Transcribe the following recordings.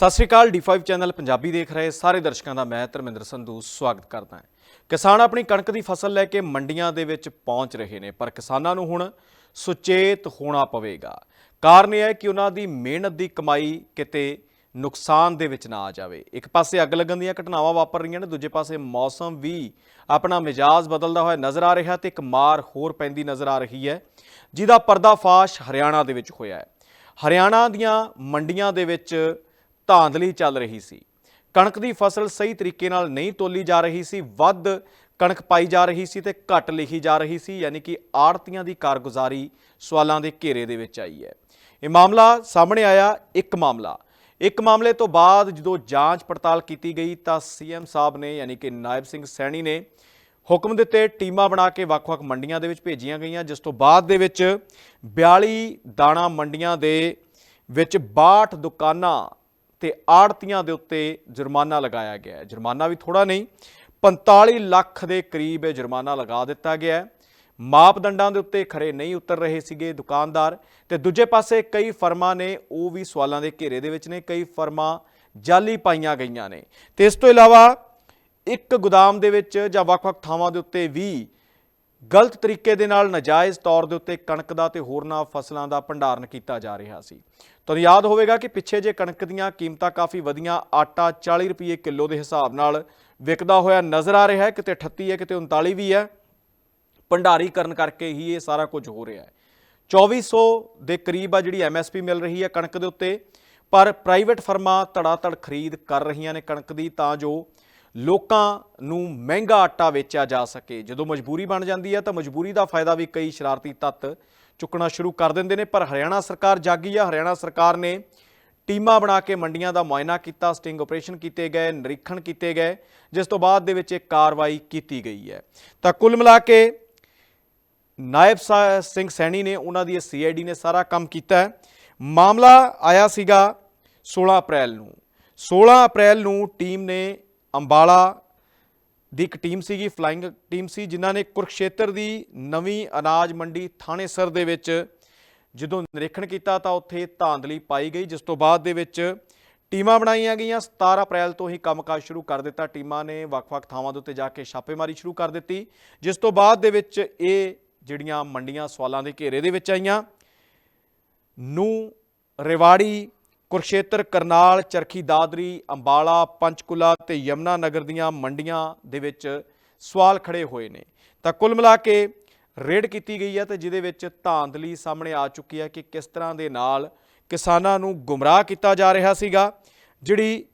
ਸਤਿ ਸ਼੍ਰੀ ਅਕਾਲ D5 channel Punjabi ਦੇਖ ਰਹੇ ਸਾਰੇ ਦਰਸ਼ਕਾਂ ਦਾ ਮੈਂ ਧਰਮਿੰਦਰ ਸੰਧੂ ਸਵਾਗਤ ਕਰਦਾ ਹਾਂ। ਕਿਸਾਨ ਆਪਣੀ ਕਣਕ ਦੀ ਫਸਲ ਲੈ ਕੇ ਮੰਡੀਆਂ ਦੇ ਵਿੱਚ ਪਹੁੰਚ ਰਹੇ ਨੇ, ਪਰ ਕਿਸਾਨਾਂ ਨੂੰ ਹੁਣ ਸੁਚੇਤ ਹੋਣਾ ਪਵੇਗਾ। ਕਾਰਨ ਇਹ ਹੈ ਕਿ ਉਹਨਾਂ ਦੀ ਮਿਹਨਤ ਦੀ ਕਮਾਈ ਕਿਤੇ ਨੁਕਸਾਨ ਦੇ ਵਿੱਚ ਨਾ ਆ ਜਾਵੇ। ਇੱਕ ਪਾਸੇ ਅੱਗ ਲੱਗਣ ਦੀਆਂ ਘਟਨਾਵਾਂ ਵਾਪਰ ਰਹੀਆਂ ਨੇ, ਦੂਜੇ ਪਾਸੇ ਮੌਸਮ ਵੀ ਆਪਣਾ ਮਿਜਾਜ਼ ਬਦਲਦਾ ਹੋਇਆ ਨਜ਼ਰ ਆ ਰਿਹਾ ਤੇ ਇੱਕ ਮਾਰ ਹੋਰ ਪੈਂਦੀ ਨਜ਼ਰ ਆ ਰਹੀ ਹੈ, ਜਿਹਦਾ ਪਰਦਾਫਾਸ਼ ਹਰਿਆਣਾ ਦੇ ਵਿੱਚ ਹੋਇਆ ਹੈ। ਹਰਿਆਣਾ ਦੀਆਂ ਮੰਡੀਆਂ ਦੇ ਵਿੱਚ ਧਾਂਦਲੀ ਚੱਲ ਰਹੀ ਸੀ। ਕਣਕ ਦੀ ਫਸਲ ਸਹੀ ਤਰੀਕੇ ਨਾਲ ਨਹੀਂ ਤੋਲੀ ਜਾ ਰਹੀ ਸੀ। ਵੱਧ ਕਣਕ ਪਾਈ ਜਾ ਰਹੀ ਸੀ ਤੇ ਘੱਟ ਲਿਖੀ ਜਾ ਰਹੀ ਸੀ, ਯਾਨੀ ਕਿ ਆੜਤੀਆਂ ਦੀ ਕਾਰਗੁਜ਼ਾਰੀ ਸਵਾਲਾਂ ਦੇ ਘੇਰੇ ਦੇ ਵਿੱਚ ਆਈ ਹੈ। ਇਹ ਮਾਮਲਾ ਸਾਹਮਣੇ ਆਇਆ, ਇੱਕ ਮਾਮਲਾ। ਇੱਕ ਮਾਮਲੇ ਤੋਂ ਬਾਅਦ ਜਦੋਂ ਜਾਂਚ ਪੜਤਾਲ ਕੀਤੀ ਗਈ ਤਾਂ ਸੀਐਮ ਸਾਹਿਬ ਨੇ, ਯਾਨੀ ਕਿ ਨਾਇਬ ਸਿੰਘ ਸੈਣੀ ਨੇ, ਹੁਕਮ ਦਿੱਤੇ, ਟੀਮਾਂ ਬਣਾ ਕੇ ਵੱਖ-ਵੱਖ ਮੰਡੀਆਂ ਦੇ ਵਿੱਚ ਭੇਜੀਆਂ ਗਈਆਂ, ਜਿਸ ਤੋਂ ਬਾਅਦ ਦੇ ਵਿੱਚ 42 ਦਾਣਾ ਮੰਡੀਆਂ ਦੇ ਵਿੱਚ 62 ਦੁਕਾਨਾਂ ਤੇ ਆੜਤੀਆਂ ਦੇ ਉੱਤੇ ਜੁਰਮਾਨਾ ਲਗਾਇਆ ਗਿਆ ਹੈ। ਜੁਰਮਾਨਾ ਵੀ ਥੋੜਾ ਨਹੀਂ 45 ਲੱਖ ਦੇ ਕਰੀਬ ਇਹ ਜੁਰਮਾਨਾ ਲਗਾ ਦਿੱਤਾ ਗਿਆ ਹੈ। ਮਾਪਦੰਡਾਂ ਦੇ ਉੱਤੇ ਖਰੇ ਨਹੀਂ ਉਤਰ ਰਹੇ ਸੀਗੇ ਦੁਕਾਨਦਾਰ ਤੇ ਦੂਜੇ ਪਾਸੇ ਕਈ ਫਰਮਾਂ ਨੇ, ਉਹ ਵੀ ਸਵਾਲਾਂ ਦੇ ਘੇਰੇ ਦੇ ਵਿੱਚ ਨੇ, ਕਈ ਫਰਮਾਂ ਜਾਲੀ ਪਾਈਆਂ ਗਈਆਂ ਨੇ। ਤੇ ਇਸ ਤੋਂ ਇਲਾਵਾ ਇੱਕ ਗੋਦਾਮ ਦੇ ਵਿੱਚ ਜਾਂ ਵੱਖ-ਵੱਖ ਥਾਵਾਂ ਦੇ ਉੱਤੇ ਵੀ ਗਲਤ ਤਰੀਕੇ ਦੇ ਨਾਲ ਨਾਜਾਇਜ਼ ਤੌਰ ਦੇ ਉੱਤੇ ਕਣਕ ਦਾ ਤੇ ਹੋਰਨਾਂ ਫਸਲਾਂ ਦਾ ਭੰਡਾਰਨ ਕੀਤਾ ਜਾ ਰਿਹਾ ਸੀ। ਤੁਹਾਨੂੰ ਯਾਦ ਹੋਵੇਗਾ ਕਿ ਪਿੱਛੇ ਜੇ ਕਣਕ ਦੀਆਂ ਕੀਮਤਾਂ ਕਾਫੀ ਵਧੀਆਂ, ਆਟਾ 40 ਰੁਪਏ ਕਿਲੋ ਦੇ ਹਿਸਾਬ ਨਾਲ ਵਿਕਦਾ ਹੋਇਆ ਨਜ਼ਰ ਆ ਰਿਹਾ ਹੈ, ਕਿਤੇ 38 ਹੈ, ਕਿਤੇ 39 ਵੀ ਹੈ। ਭੰਡਾਰੀ ਕਰਨ ਕਰਕੇ ਹੀ ਇਹ ਸਾਰਾ ਕੁਝ ਹੋ ਰਿਹਾ ਹੈ। 2400 ਦੇ ਕਰੀਬ ਆ ਜਿਹੜੀ ਐਮਐਸਪੀ ਮਿਲ ਰਹੀ ਹੈ ਕਣਕ ਦੇ ਉੱਤੇ, ਪਰ ਪ੍ਰਾਈਵੇਟ ਫਰਮਾਂ ਧੜਾ ਧੜ ਖਰੀਦ ਕਰ ਰਹੀਆਂ ਨੇ ਕਣਕ ਦੀ, ਤਾਂ ਜੋ ਲੋਕਾਂ ਨੂੰ ਮਹਿੰਗਾ ਆਟਾ ਵੇਚਿਆ ਜਾ ਸਕੇ। ਜਦੋਂ ਮਜਬੂਰੀ ਬਣ ਜਾਂਦੀ ਹੈ ਤਾਂ ਮਜਬੂਰੀ ਦਾ ਫਾਇਦਾ ਵੀ ਕਈ ਸ਼ਰਾਰਤੀ ਤੱਤ ਚੁੱਕਣਾ ਸ਼ੁਰੂ ਕਰ ਦਿੰਦੇ ਨੇ। ਪਰ ਹਰਿਆਣਾ ਸਰਕਾਰ ਜਾਗੀ ਆ। ਹਰਿਆਣਾ ਸਰਕਾਰ ਨੇ ਟੀਮਾਂ ਬਣਾ ਕੇ ਮੰਡੀਆਂ ਦਾ ਮੁਆਇਨਾ ਕੀਤਾ, ਸਟਿੰਗ ਆਪਰੇਸ਼ਨ ਕੀਤੇ ਗਏ, ਨਿਰੀਖਣ ਕੀਤੇ ਗਏ, ਜਿਸ ਤੋਂ ਬਾਅਦ ਦੇ ਵਿੱਚ ਇੱਕ ਕਾਰਵਾਈ ਕੀਤੀ ਗਈ ਹੈ। ਤਾਂ ਕੁੱਲ ਮਿਲਾ ਕੇ ਨਾਇਬ ਸਾ- ਸਿੰਘ ਸੈਣੀ ਨੇ ਉਹਨਾਂ ਦੀ ਸੀਆਈਡੀ ਨੇ ਸਾਰਾ ਕੰਮ ਕੀਤਾ ਮਾਮਲਾ ਆਇਆ ਸੀਗਾ 16 ਅਪ੍ਰੈਲ ਨੂੰ। 16 ਅਪ੍ਰੈਲ ਨੂੰ ਟੀਮ ਨੇ ਅੰਬਾਲਾ ਦੀ ਇੱਕ ਟੀਮ ਸੀਗੀ ਫਲਾਈਂਗ ਟੀਮ ਸੀ, ਜਿਨ੍ਹਾਂ ਨੇ ਕੁਰਕਸ਼ੇਤਰ ਦੀ ਨਵੀਂ ਅਨਾਜ ਮੰਡੀ ਥਾਣੇਸਰ ਦੇ ਵਿੱਚ ਜਦੋਂ ਨਿਰੀਖਣ ਕੀਤਾ ਤਾਂ ਉੱਥੇ ਧਾਂਦਲੀ ਪਾਈ ਗਈ, ਜਿਸ ਤੋਂ ਬਾਅਦ ਦੇ ਵਿੱਚ ਟੀਮਾਂ ਬਣਾਈਆਂ ਗਈਆਂ। 17 ਅਪ੍ਰੈਲ ਤੋਂ ਹੀ ਕੰਮਕਾਜ ਸ਼ੁਰੂ ਕਰ ਦਿੱਤਾ। ਟੀਮਾਂ ਨੇ ਵੱਖ-ਵੱਖ ਥਾਵਾਂ ਦੇ ਉੱਤੇ ਜਾ ਕੇ ਛਾਪੇਮਾਰੀ ਸ਼ੁਰੂ ਕਰ ਦਿੱਤੀ। ਜਿਸ ਤੋਂ ਬਾਅਦ ਦੇ ਵਿੱਚ ਇਹ ਜਿਹੜੀਆਂ ਮੰਡੀਆਂ ਸਵਾਲਾਂ ਦੇ ਘੇਰੇ ਦੇ ਵਿੱਚ ਆਈਆਂ, ਨੂੰ ਰੇਵਾੜੀ ਕੁਰਸ਼ੇਤਰ ਕਰਨਾਲ, ਚਰਖੀ ਦਾਦਰੀ, ਅੰਬਾਲਾ, ਪੰਚਕੁਲਾ ਤੇ ਯਮਨਾ ਨਗਰ ਦੀਆਂ ਮੰਡੀਆਂ ਦੇ ਵਿੱਚ ਸਵਾਲ ਖੜੇ ਹੋਏ ਨੇ। ਤਾਂ ਕੁੱਲ ਮਿਲਾ ਕੇ ਰੇਡ ਕੀਤੀ ਗਈ ਹੈ ਤੇ ਜਿਹਦੇ ਵਿੱਚ ਧਾਂਦਲੀ ਸਾਹਮਣੇ ਆ ਚੁੱਕੀ ਹੈ ਕਿ ਕਿਸ ਤਰ੍ਹਾਂ ਦੇ ਨਾਲ ਕਿਸਾਨਾਂ ਨੂੰ ਗੁੰਮਰਾਹ ਕੀਤਾ ਜਾ ਰਿਹਾ ਸੀਗਾ। ਜਿਹੜੀ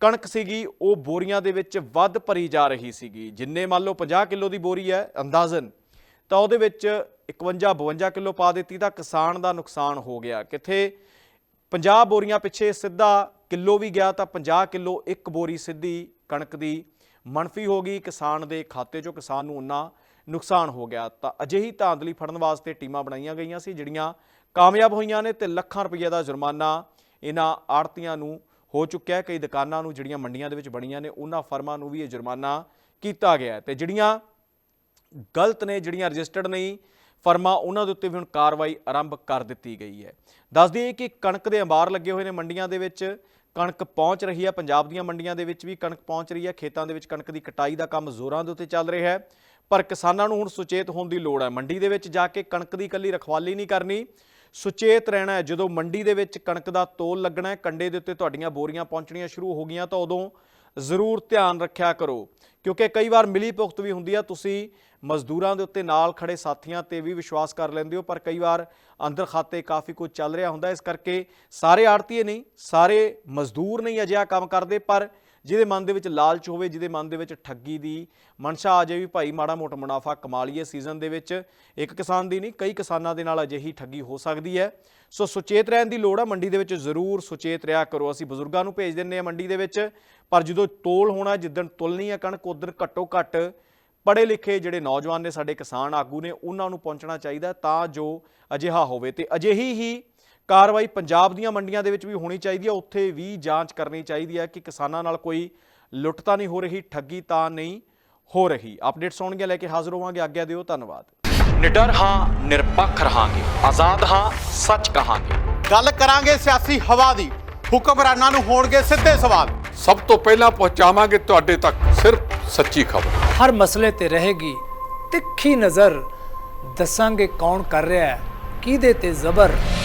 ਕਣਕ ਸੀਗੀ, ਉਹ ਬੋਰੀਆਂ ਦੇ ਵਿੱਚ ਵੱਧ ਭਰੀ ਜਾ ਰਹੀ ਸੀਗੀ। ਜਿੰਨੇ ਮੰਨ ਲਓ 50 ਕਿਲੋ ਦੀ ਬੋਰੀ ਹੈ, ਅੰਦਾਜ਼ਨ, ਤਾਂ ਉਹਦੇ ਵਿੱਚ 51 52 ਕਿਲੋ ਪਾ ਦਿੱਤੀ ਤਾਂ ਕਿਸਾਨ ਦਾ ਨੁਕਸਾਨ ਹੋ ਗਿਆ। ਕਿੱਥੇ 50 ਬੋਰੀਆਂ ਪਿੱਛੇ ਸਿੱਧਾ ਕਿਲੋ ਵੀ ਗਿਆ ਤਾਂ 50 ਕਿਲੋ ਇੱਕ ਬੋਰੀ ਸਿੱਧੀ ਕਣਕ ਦੀ ਮਨਫੀ ਹੋ ਗਈ। ਕਿਸਾਨ ਦੇ ਖਾਤੇ 'ਚੋਂ ਕਿਸਾਨ ਨੂੰ ਉਨਾ ਨੁਕਸਾਨ ਹੋ ਗਿਆ। ਤਾਂ ਅਜਿਹੀ ਧਾਂਦਲੀ ਫੜਨ ਵਾਸਤੇ ਟੀਮਾਂ ਬਣਾਈਆਂ ਗਈਆਂ ਸੀ, ਜਿਹੜੀਆਂ ਕਾਮਯਾਬ ਹੋਈਆਂ ਨੇ ਤੇ ਲੱਖਾਂ ਰੁਪਏ ਦਾ ਜੁਰਮਾਨਾ ਇਹਨਾਂ ਆੜਤੀਆਂ ਨੂੰ ਹੋ ਚੁੱਕਿਆ ਕਈ ਦੁਕਾਨਾਂ ਨੂੰ ਜਿਹੜੀਆਂ ਮੰਡੀਆਂ ਦੇ ਵਿੱਚ ਬਣੀਆਂ ਨੇ, ਉਹਨਾਂ ਫਰਮਾਂ ਨੂੰ ਵੀ ਇਹ ਜੁਰਮਾਨਾ ਕੀਤਾ ਗਿਆ ਹੈ ਤੇ ਜਿਹੜੀਆਂ ਗਲਤ ਨੇ, ਜਿਹੜੀਆਂ ਰਜਿਸਟਰਡ ਨਹੀਂ ਫਰਮਾਂ ਉਹਨਾਂ ਦੇ ਉੱਤੇ ਵੀ ਹੁਣ ਕਾਰਵਾਈ ਆਰੰਭ ਕਰ ਦਿੱਤੀ ਗਈ ਹੈ। ਦੱਸ ਦਈਏ ਕਿ ਕਣਕ ਦੇ ਅੰਬਾਰ ਲੱਗੇ ਹੋਏ ਨੇ ਮੰਡੀਆਂ ਦੇ ਵਿੱਚ। ਕਣਕ ਪਹੁੰਚ ਰਹੀ ਹੈ, ਪੰਜਾਬ ਦੀਆਂ ਮੰਡੀਆਂ ਦੇ ਵਿੱਚ ਵੀ ਕਣਕ ਪਹੁੰਚ ਰਹੀ ਹੈ। ਖੇਤਾਂ ਦੇ ਵਿੱਚ ਕਣਕ ਦੀ ਕਟਾਈ ਦਾ ਕੰਮ ਜ਼ੋਰਾਂ ਦੇ ਉੱਤੇ ਚੱਲ ਰਿਹਾ ਹੈ। ਪਰ ਕਿਸਾਨਾਂ ਨੂੰ ਹੁਣ ਸੁਚੇਤ ਹੋਣ ਦੀ ਲੋੜ ਹੈ। ਮੰਡੀ ਦੇ ਵਿੱਚ ਜਾ ਕੇ ਕਣਕ ਦੀ ਇਕੱਲੀ ਰਖਵਾਲੀ ਨਹੀਂ ਕਰਨੀ। ਸੁਚੇਤ ਰਹਿਣਾ ਹੈ। ਜਦੋਂ ਮੰਡੀ ਦੇ ਵਿੱਚ ਕਣਕ ਦਾ ਤੋਲ ਲੱਗਣਾ ਹੈ, ਕੰਡੇ ਦੇ ਉੱਤੇ ਤੁਹਾਡੀਆਂ ਬੋਰੀਆਂ ਪਹੁੰਚਣੀਆਂ ਸ਼ੁਰੂ ਹੋ ਗਈਆਂ ਤਾਂ ਉਦੋਂ ਜ਼ਰੂਰ ਧਿਆਨ ਰੱਖਿਆ ਕਰੋ। ਕਿਉਂਕਿ ਕਈ ਵਾਰ ਮਿਲੀ ਭੁਗਤ ਵੀ ਹੁੰਦੀ ਆ, ਤੁਸੀਂ ਮਜ਼ਦੂਰਾਂ ਦੇ ਉੱਤੇ ਨਾਲ ਖੜੇ ਸਾਥੀਆਂ ਤੇ ਵੀ ਵਿਸ਼ਵਾਸ ਕਰ ਲੈਂਦੇ ਹੋ, ਪਰ ਕਈ ਵਾਰ ਅੰਦਰ ਖਾਤੇ ਕਾਫੀ ਕੁਝ ਚੱਲ ਰਿਹਾ ਹੁੰਦਾ, ਇਸ ਕਰਕੇ ਸਾਰੇ ਆੜਤੀਏ ਨਹੀਂ, ਸਾਰੇ ਮਜ਼ਦੂਰ ਨਹੀਂ ਅਜਿਹਾ ਕੰਮ ਕਰਦੇ, ਪਰ ਜਿਹਦੇ ਮਨ ਦੇ ਵਿੱਚ ਲਾਲਚ ਹੋਵੇ, ਜਿਹਦੇ ਮਨ ਦੇ ਵਿੱਚ ਠੱਗੀ ਦੀ ਮਨਸ਼ਾ ਆ ਜਾਏ ਵੀ ਭਾਈ ਮਾੜਾ ਮੋਟਾ ਮੁਨਾਫਾ ਕਮਾ ਲਈਏ ਸੀਜ਼ਨ ਦੇ ਵਿੱਚ, ਇੱਕ ਕਿਸਾਨ ਦੀ ਨਹੀਂ, ਕਈ ਕਿਸਾਨਾਂ ਦੇ ਨਾਲ ਅਜਿਹੀ ਠੱਗੀ ਹੋ ਸਕਦੀ ਹੈ। ਸੋ ਸੁਚੇਤ ਰਹਿਣ ਦੀ ਲੋੜ ਆ, ਮੰਡੀ ਦੇ ਵਿੱਚ ਜ਼ਰੂਰ ਸੁਚੇਤ ਰਿਹਾ ਕਰੋ। ਅਸੀਂ ਬਜ਼ੁਰਗਾਂ ਨੂੰ ਭੇਜ ਦਿੰਨੇ ਆ ਮੰਡੀ ਦੇ ਵਿੱਚ, ਪਰ ਜਦੋਂ ਤੋਲ ਹੋਣਾ, ਜਿੱਦਣ ਤੁਲਣੀ ਆ ਕਣਕ, ਉਦੋਂ ਘੱਟੋ ਘੱਟ ਪੜ੍ਹੇ ਲਿਖੇ ਜਿਹੜੇ ਨੌਜਵਾਨ ਨੇ ਸਾਡੇ ਕਿਸਾਨ ਆਗੂ ਨੇ, ਉਹਨਾਂ ਨੂੰ ਪਹੁੰਚਣਾ ਚਾਹੀਦਾ ਤਾਂ ਜੋ ਅਜਿਹਾ ਹੋਵੇ। ਤੇ ਅਜਿਹੀ ਹੀ ਕਾਰਵਾਈ ਪੰਜਾਬ ਦੀਆਂ ਮੰਡੀਆਂ ਦੇ ਵਿੱਚ ਵੀ ਹੋਣੀ ਚਾਹੀਦੀ ਹੈ। ਉੱਥੇ ਵੀ ਜਾਂਚ ਕਰਨੀ ਚਾਹੀਦੀ ਹੈ ਕਿ ਕਿਸਾਨਾਂ ਨਾਲ ਕੋਈ ਲੁੱਟ ਤਾਂ ਨਹੀਂ ਹੋ ਰਹੀ ਠੱਗੀ ਤਾਂ ਨਹੀਂ ਹੋ ਰਹੀ। ਅਪਡੇਟਸ ਆਉਣਗੀਆਂ ਲੈ ਕੇ ਹਾਜ਼ਰ ਹੋਵਾਂਗੇ। ਆਗਿਆ ਦਿਓ ਧੰਨਵਾਦ। ਨਿਡਰ ਹਾਂ ਨਿਰਪੱਖ ਰਹਾਂਗੇ। ਆਜ਼ਾਦ ਹਾਂ ਸੱਚ ਕਹਾਂਗੇ। ਗੱਲ ਕਰਾਂਗੇ ਸਿਆਸੀ ਹਵਾ ਦੀ। ਹੁਕਮਰਾਨਾਂ ਨੂੰ ਹੋਣਗੇ ਸਿੱਧੇ ਸਵਾਲ। ਸਭ ਤੋਂ ਪਹਿਲਾਂ ਪਹੁੰਚਾਵਾਂਗੇ ਤੁਹਾਡੇ ਤੱਕ ਸਿਰਫ ਸੱਚੀ ਖਬਰ। ਹਰ ਮਸਲੇ ਤੇ ਰਹੇਗੀ ਤਿੱਖੀ ਨਜ਼ਰ। ਦੱਸਾਂਗੇ ਕੌਣ ਕਰ ਰਿਹਾ ਹੈ ਕਿਹਦੇ ਤੇ ਜ਼ਬਰ।